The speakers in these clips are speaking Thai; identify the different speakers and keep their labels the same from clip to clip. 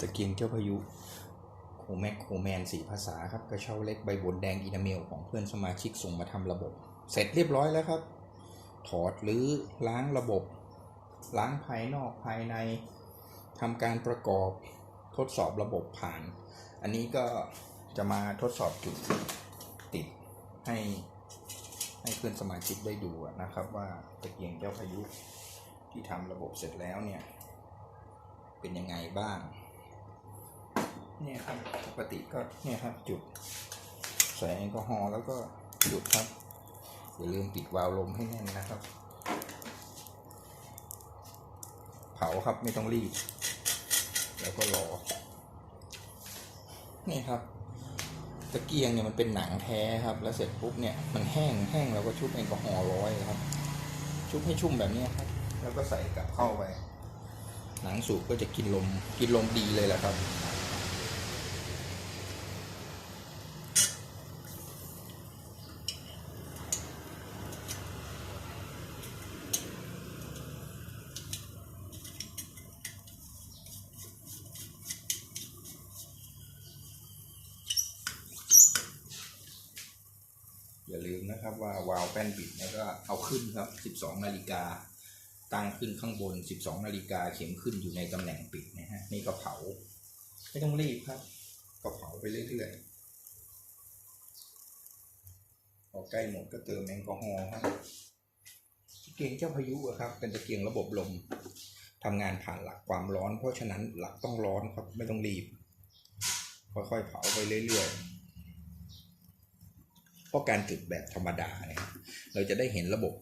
Speaker 1: ตะเกียงเจ้าพายุโคแม็กโคแมนสีภาษาครับกระเช้าเล็กใบบนแดงอีนาเมลของเพื่อนสมาชิกส่งมาทำระบบ เสร็จเรียบร้อยแล้วครับ ถอดหรือล้างระบบ ล้างภายนอกภายในทำการประกอบทดสอบระบบผ่าน อันนี้ก็จะมาทดสอบจุดติดให้ให้เพื่อนสมาชิกได้ดูนะครับว่าตะเกียงเจ้าพายุที่ทำระบบเสร็จแล้วเนี่ย เป็นยังไงบ้าง เนี่ยครับปกติก็เนี่ยครับจุดใส่แอลกอฮอล์แล้วก็จุดครับอย่าลืมปิดวาล์วลมให้แน่นนะครับ เผาครับไม่ต้องรีบ แล้วก็รอนี่ครับตะเกียงเนี่ยมันเป็นหนังแท้ครับ แล้วเสร็จปุ๊บเนี่ยมันแห้งแห้งเราก็ชุบแอลกอฮอล์ร้อยครับ ชุบให้ชุ่มแบบเนี้ยครับ แล้วก็ใส่กลับเข้าไป หนังสูบก็จะกินลมกินลมดีเลยแหละครับ อย่าลืม นะครับ ว่าวาล์วแป้นบิดเนี่ยก็เอาขึ้นครับ 12 นาฬิกา ตั้งขึ้นข้างบน 12 นาฬิกาเข็มขึ้นอยู่ในตำแหน่งปิดนะฮะนี่ก็เผา ไม่ต้องรีบครับก็เผาไปเรื่อยๆพอใกล้หมดก็เติมแอลกอฮอล์ครับตะเกียงเจ้าพายุอะครับ เป็นตะเกียงระบบลมทำงานผ่านหลักความร้อน เพราะฉะนั้นหลักต้องร้อนครับไม่ต้องรีบ ค่อยๆเผาไปเรื่อยๆเพ ราะการจุดแบบธรรมดาเนี่ยเราจะได้เห็นระบบ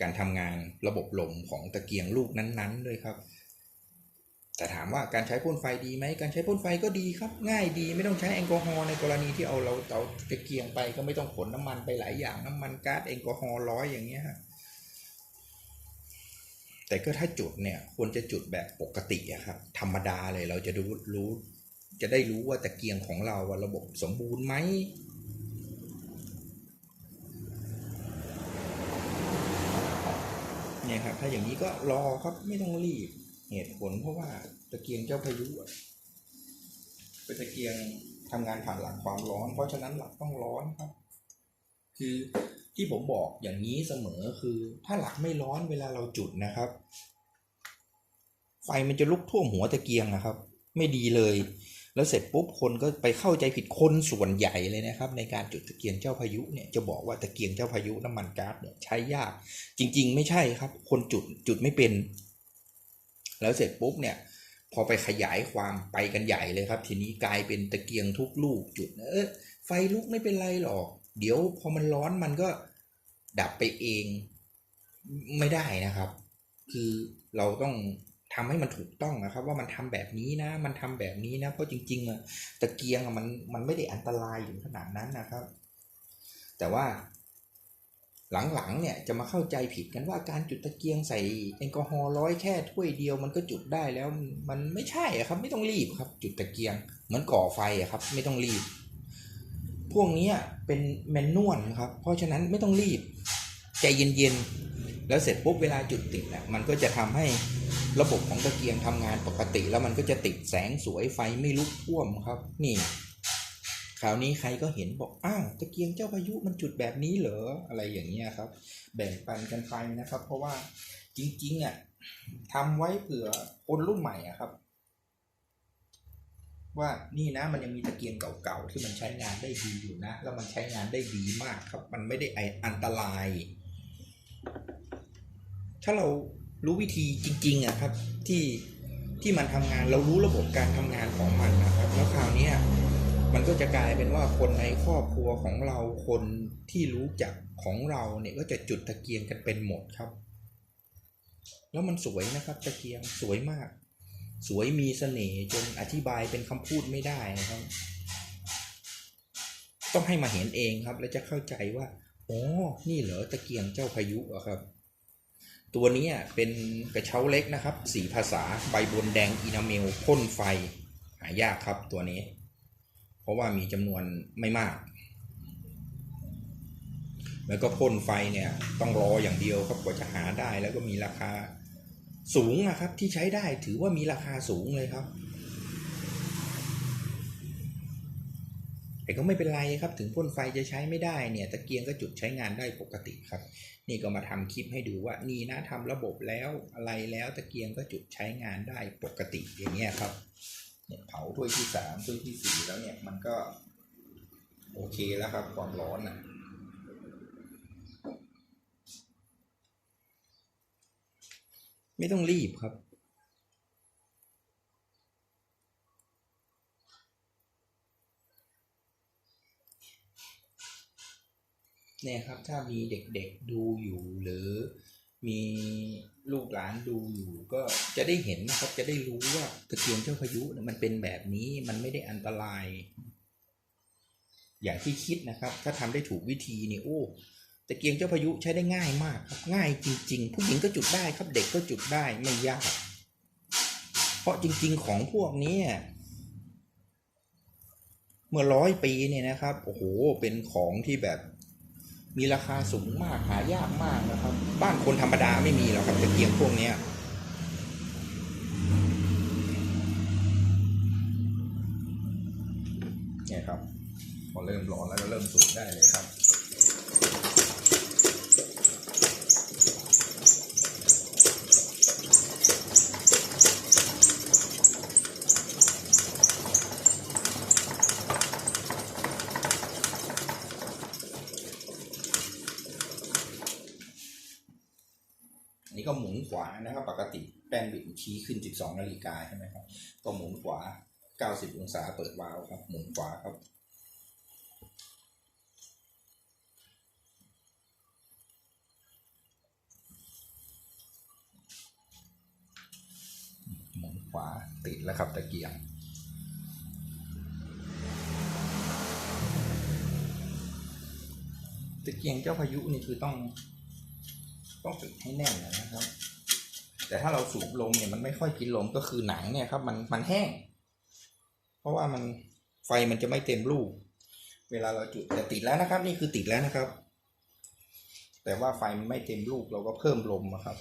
Speaker 1: การทำงานระบบลมของตะเกียงลูกนั้นๆด้วยครับ แต่ถามว่าการใช้พ่นไฟดีไหมการใช้พ่นไฟก็ดีครับ ง่ายดีไม่ต้องใช้แอลกอฮอล์ในกรณีที่เอาเราเอาตะเกียงไปก็ไม่ต้องขนน้ำมันไปหลายอย่างน้ำมันก๊าซแอลกอฮอล์ร้อยอย่างเงี้ยฮะแต่ก็ถ้าจุดเนี่ยควรจะจุดแบบปกติอะครับ ธรรมดาเลยเราจะรู้รู้จะได้รู้ว่าตะเกียงของเราระบบสมบูรณ์ไหม เนี่ยครับถ้าอย่างนี้ก็รอครับไม่ต้องรีบ เหตุผลเพราะว่าตะเกียงเจ้าพายุเป็นตะเกียงทำงานผ่านหลักความร้อน เพราะฉะนั้นหลักต้องร้อนครับ คือที่ผมบอกอย่างนี้เสมอคือ ถ้าหลักไม่ร้อนเวลาเราจุดนะครับ ไฟมันจะลุกท่วมหัวตะเกียงนะครับ ไม่ดีเลย แล้วเสร็จปุ๊บคนก็ไปเข้าใจผิดคนส่วนใหญ่เลยนะครับ ในการจุดตะเกียงเจ้าพายุเนี่ยจะบอกว่าตะเกียงเจ้าพายุน้ำมันก๊าซเนี่ยใช้ยาก จริง ๆ ไม่ใช่ครับ คนจุดจุดไม่เป็น แล้วเสร็จปุ๊บเนี่ยพอไปขยายความไปกันใหญ่เลยครับ ทีนี้กลายเป็นตะเกียงทุกลูกจุดเออไฟลุกไม่เป็นไรหรอก เดี๋ยวพอมันร้อนมันก็ดับไปเองไม่ได้นะครับ คือเราต้อง ทำให้มันถูกต้องนะครับ ว่ามันทำแบบนี้นะ มันทำแบบนี้นะ เพราะจริงๆอะตะเกียงอะมันมันไม่ได้อันตรายถึงขนาดนั้นนะครับ แต่ว่าหลังๆเนี่ยจะมาเข้าใจผิดกันว่าการจุดตะเกียงใส่แอลกอฮอล์ร้อยแค่ถ้วยเดียวมันก็จุดได้แล้วมันไม่ใช่อะครับ ไม่ต้องรีบครับ จุดตะเกียงเหมือนก่อไฟอะครับ ไม่ต้องรีบ พวกนี้เป็นแมนนวลครับ เพราะฉะนั้นไม่ต้องรีบ ใจเย็นๆแล้วเสร็จปุ๊บเวลาจุดติดน่ะมันก็จะทำให้ ระบบของตะเกียงทำงานปกติ แล้วมันก็จะติดแสงสวยไฟไม่ลุกท่วมครับ นี่คราวนี้ใครก็เห็นบอกอ้าวตะเกียงเจ้าพายุมันจุดแบบนี้เหรออะไรอย่างเงี้ยครับ แบ่งปันกันไปนะครับ เพราะว่าจริงๆอะทำไว้เผื่อคนรุ่นใหม่อะครับ ว่านี่นะมันยังมีตะเกียงเก่าๆที่มันใช้งานได้ดีอยู่นะ แล้วมันใช้งานได้ดีมากครับ มันไม่ได้ไออันตราย ถ้าเรา รู้วิธีจริงๆอะครับที่ที่มันทำงานเรารู้ระบบการทำงานของมันนะครับ แล้วคราวนี้มันก็จะกลายเป็นว่าคนในครอบครัวของเราคนที่รู้จักของเราเนี่ยก็จะจุดตะเกียงกันเป็นหมดครับ แล้วมันสวยนะครับ ตะเกียงสวยมาก สวยมีเสน่ห์จนอธิบายเป็นคำพูดไม่ได้นะครับ ต้องให้มาเห็นเองครับ แล้วจะเข้าใจว่าอ๋อนี่เหรอตะเกียงเจ้าพายุอะครับ ตัวนี้เป็นกระเช้าเล็กนะครับ สีภาษาใบบนแดงอินาเมลพ่นไฟหายากครับตัวนี้ เพราะว่ามีจำนวนไม่มาก แล้วก็พ่นไฟเนี่ยต้องรออย่างเดียวครับกว่าจะหาได้แล้วก็มีราคาสูงนะครับที่ใช้ได้ถือว่ามีราคาสูงเลยครับ แต่ก็ไม่เป็นไรครับ ถึงพ่นไฟจะใช้ไม่ได้เนี่ยตะเกียงก็จุดใช้งานได้ปกติครับ นี่ก็มาทำคลิปให้ดูว่านี่นะทำระบบแล้วอะไรแล้วตะเกียงก็จุดใช้งานได้ปกติอย่างเงี้ยครับเนี่ยเผาถ้วยที่สามถ้วยที่สี่แล้วเนี่ยมันก็โอเคแล้วครับความร้อนอะไม่ต้องรีบครับ เนี่ยครับถ้ามีเด็กๆดูอยู่หรือมีลูกหลานดูอยู่ก็จะได้เห็นนะครับจะได้รู้ว่าตะเกียงเจ้าพายุมันเป็นแบบนี้มันไม่ได้อันตราย อย่างที่คิดนะครับ ถ้าทำได้ถูกวิธีนี่โอ้ตะเกียงเจ้าพายุใช้ได้ง่ายมากครับง่ายจริง ๆ ผู้หญิงก็จุดได้ครับเด็กก็จุดได้ไม่ยากเพราะจริง ๆ ของพวกนี้เมื่อร้อยปีเนี่ยนะครับโอ้โหเป็นของที่แบบ มีราคาสูงมากหายากมากนะครับ บ้านคนธรรมดาไม่มีหรอกครับตะเกียงพวกนี้เนี่ยครับ พอเริ่มร้อนแล้วก็เริ่มสูงได้เลยครับ นี้ก็หมุนขวานะครับ ปกติแป้นบิดชี้ขึ้น 12นาฬิกาใช่ไหมครับ ก็หมุนขวา 90 องศาเปิดวาล์วครับ หมุนขวาครับ หมุนขวาติดแล้วครับตะเกียงตะเกียงเจ้าพายุนี่คือต้อง ต้องปิดให้แน่นนะครับ แต่ถ้าเราสูบลมเนี่ยมันไม่ค่อยกินลมก็คือหนังเนี่ยครับมันมันแห้ง เพราะว่ามันไฟมันจะไม่เต็มลูก เวลาเราจุดแต่ติดแล้วนะครับ นี่คือติดแล้วนะครับ แต่ว่าไฟมันไม่เต็มลูกเราก็เพิ่มลมนะครับ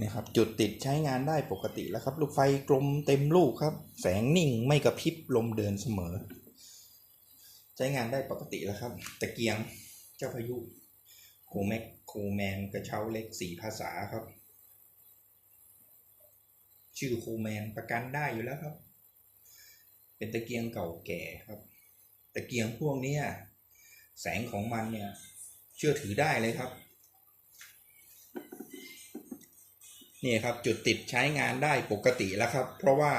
Speaker 1: นี่ครับ จุดติดใช้งานได้ปกติแล้วครับ ลูกไฟกลมเต็มลูกครับ แสงนิ่งไม่กระพริบลมเดินเสมอ ใช้งานได้ปกติแล้วครับ ตะเกียงเจ้าพายุโคแม็กโคแมนกระเช้าเล็กสี่ภาษาครับ ชื่อโคแมนประกันได้อยู่แล้วครับ เป็นตะเกียงเก่าแก่ครับ ตะเกียงพวกนี้แสงของมันเนี่ย เชื่อถือได้เลยครับ นี่ครับจุดติดใช้งานได้ปกติแล้วครับ เพราะว่า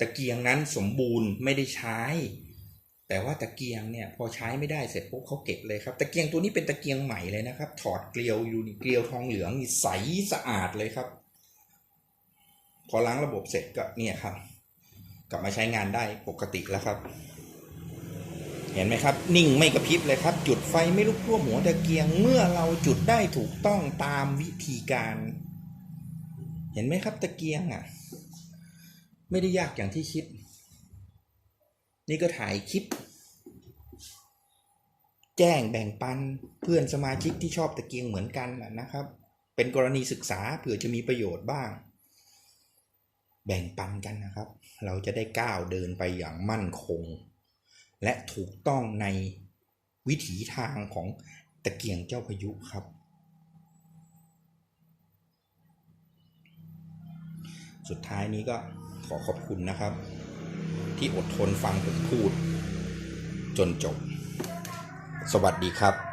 Speaker 1: ตะเกียงนั้นสมบูรณ์ไม่ได้ใช้ แต่ว่าตะเกียงเนี่ยพอใช้ไม่ได้เสร็จปุ๊บเขาเก็บเลยครับ ตะเกียงตัวนี้เป็นตะเกียงใหม่เลยนะครับ ถอดเกลียวอยู่นี่เกลียวทองเหลืองนี่ใสสะอาดเลยครับ พอล้างระบบเสร็จก็เนี่ยครับ กลับมาใช้งานได้ปกติแล้วครับ เห็นไหมครับ นิ่งไม่กระพริบเลยครับ จุดไฟไม่ลุกท่วหัวตะเกียงเมื่อเราจุดได้ถูกต้องตามวิธีการ เห็นไหมครับตะเกียงอะ ไม่ได้ยากอย่างที่คิด นี่ก็ถ่ายคลิป แจ้งแบ่งปันเพื่อนสมาชิกที่ชอบตะเกียงเหมือนกันน่ะนะครับ เป็นกรณีศึกษาเผื่อจะมีประโยชน์บ้าง แบ่งปันกันนะครับ เราจะได้ก้าวเดินไปอย่างมั่นคง และถูกต้องในวิถีทางของตะเกียงเจ้าพายุครับ สุดท้ายนี้ก็ขอขอบคุณนะครับ ที่อดทนฟังผมพูด จนจบ สวัสดีครับ